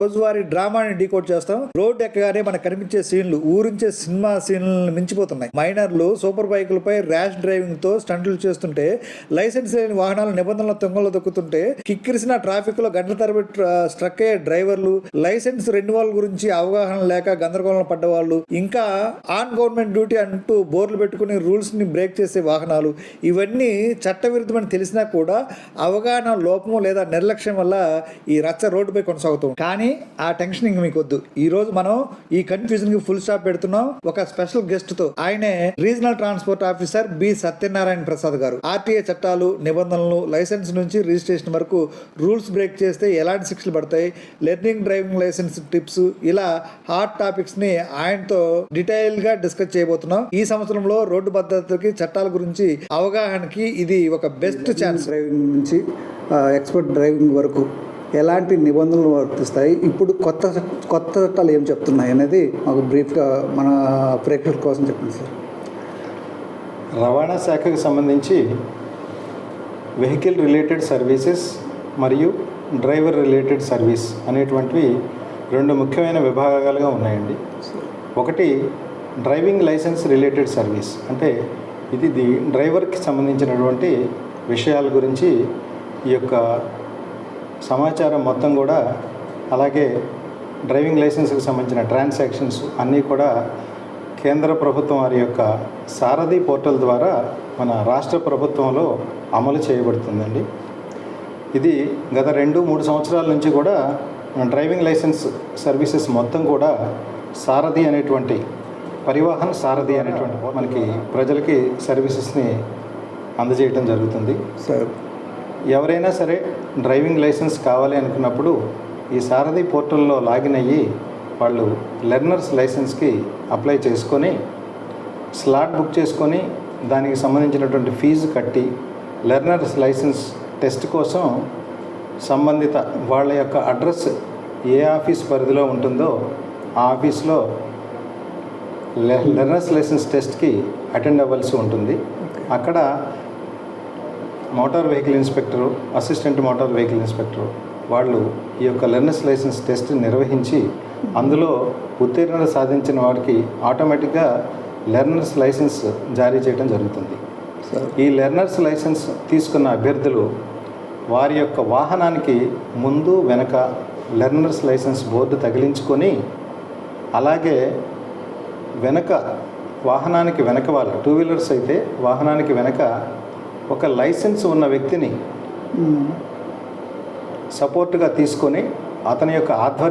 రోజువారీ డ్రామాని డీకోడ్ చేస్తాం. రోడ్ ఎక్కగానే మనకు కనిపించే సీన్లు ఊరించే సినిమా సీన్లను మించిపోతున్నాయి. మైనర్లు సూపర్ బైకులపై ర్యాష్ డ్రైవింగ్తో స్టంట్లు చేస్తుంటే లైసెన్స్ లేని వాహనాల నిబంధనల తొంగలు దొక్కుతుంటే కిక్కిరిసిన ట్రాఫిక్లో గంటల తరబడి స్ట్రక్ అయ్యే డ్రైవర్లు లైసెన్స్ రెన్యువల్ గురించి అవగాహన లేక గందరగోళం పడ్డ వాళ్ళు ఇంకా ఆన్ గవర్నమెంట్ డ్యూటీ అంటూ బోర్లు పెట్టుకుని రూల్స్ని బ్రేక్ చేసే వాహనాలు ఇవన్నీ చట్టవిరుద్ధమని తెలిసినా కూడా అవగాహన లోపము లేదా నిర్లక్ష్యం వల్ల ఈ రచ్చ రోడ్డుపై కొనసాగుతాం కానీ ఆ టెన్షన్ ఇంక మీకు వద్దు. ఈ రోజు మనం ఈ కన్ఫ్యూజన్కి ఫుల్ స్టాప్ పెడుతున్నాం. ఒక స్పెషల్ గెస్ట్తో ఆయనే regional transport officer B Satyanarayana Prasad garu. RTA చట్టాలు నిబంధనలు లైసెన్స్ నుంచి రిజిస్ట్రేషన్ వరకు రూల్స్ బ్రేక్ చేస్తే ఎలాంటి శిక్షలు పడతాయి? లెర్నింగ్ డ్రైవింగ్ లైసెన్స్ టిప్స్ ఇలా హాట్ టాపిక్స్ని ఆయనతో డీటెయిల్గా డిస్కస్ చేయబోతున్నాం. ఈ సంవత్సరంలో రోడ్డు భద్రతకి చట్టాల గురించి అవగాహనకి ఇది ఒక బెస్ట్ ఛాన్స్ డ్రైవింగ్ నుంచి ఎక్స్పర్ట్ డ్రైవింగ్ వరకు ఎలాంటి నిబంధనలు వర్తిస్తాయి? ఇప్పుడు కొత్త కొత్త చట్టాలు ఏం చెప్తున్నాయి అనేది మాకు బ్రీఫ్గా మన ప్రేక్షకుల కోసం చెప్పండి సార్. రవాణా శాఖకు సంబంధించి వెహికల్ రిలేటెడ్ సర్వీసెస్ మరియు డ్రైవర్ రిలేటెడ్ సర్వీస్ అనేటువంటివి రెండు ముఖ్యమైన విభాగాలుగా ఉన్నాయండి. ఒకటి డ్రైవింగ్ లైసెన్స్ రిలేటెడ్ సర్వీస్. అంటే ఇది ది డ్రైవర్కి సంబంధించినటువంటి విషయాల గురించి ఈ యొక్క సమాచారం మొత్తం కూడా అలాగే డ్రైవింగ్ లైసెన్స్కి సంబంధించిన ట్రాన్సాక్షన్స్ అన్నీ కూడా కేంద్ర ప్రభుత్వం వారి యొక్క సారథి పోర్టల్ ద్వారా మన రాష్ట్ర ప్రభుత్వంలో అమలు చేయబడుతుందండి. ఇది గత రెండు మూడు సంవత్సరాల నుంచి కూడా మన డ్రైవింగ్ లైసెన్స్ సర్వీసెస్ మొత్తం కూడా సారథి అనేటువంటి పరివాహన్ సారథి అనేటువంటి మనకి ప్రజలకి సర్వీసెస్ని అందజేయటం జరుగుతుంది. సార్ ఎవరైనా సరే డ్రైవింగ్ లైసెన్స్ కావాలి అనుకున్నప్పుడు ఈ సారథి పోర్టల్లో లాగిన్ అయ్యి వాళ్ళు లెర్నర్స్ లైసెన్స్కి అప్లై చేసుకొని స్లాట్ బుక్ చేసుకొని దానికి సంబంధించినటువంటి ఫీజు కట్టి లెర్నర్స్ లైసెన్స్ టెస్ట్ కోసం సంబంధిత వాళ్ళ యొక్క అడ్రస్ ఏ ఆఫీస్ పరిధిలో ఉంటుందో ఆ ఆఫీస్లో లె లెర్నర్స్ లైసెన్స్ టెస్ట్కి అటెండ్ అవ్వాల్సి ఉంటుంది. అక్కడ motor vehicle inspector assistant motor vehicle inspector వాళ్ళు ఈ యొక్క లెర్నర్స్ లైసెన్స్ టెస్ట్ నిర్వహించి అందులో ఉత్తీర్ణత సాధించిన వారికి ఆటోమేటిక్గా లెర్నర్స్ లైసెన్స్ జారీ చేయడం జరుగుతుంది. ఈ లెర్నర్స్ లైసెన్స్ తీసుకున్న అభ్యర్థులు వారి యొక్క వాహనానికి ముందు వెనక లెర్నర్స్ లైసెన్స్ బోర్డు తగిలించుకొని అలాగే వెనక వాహనానికి వెనక వాళ్ళు టూ వీలర్స్ అయితే వాహనానికి వెనక ఒక లైసెన్స్ ఉన్న వ్యక్తిని. సపోర్ట్గా తీసుకొని అతని యొక్క ఆధ్వర్యం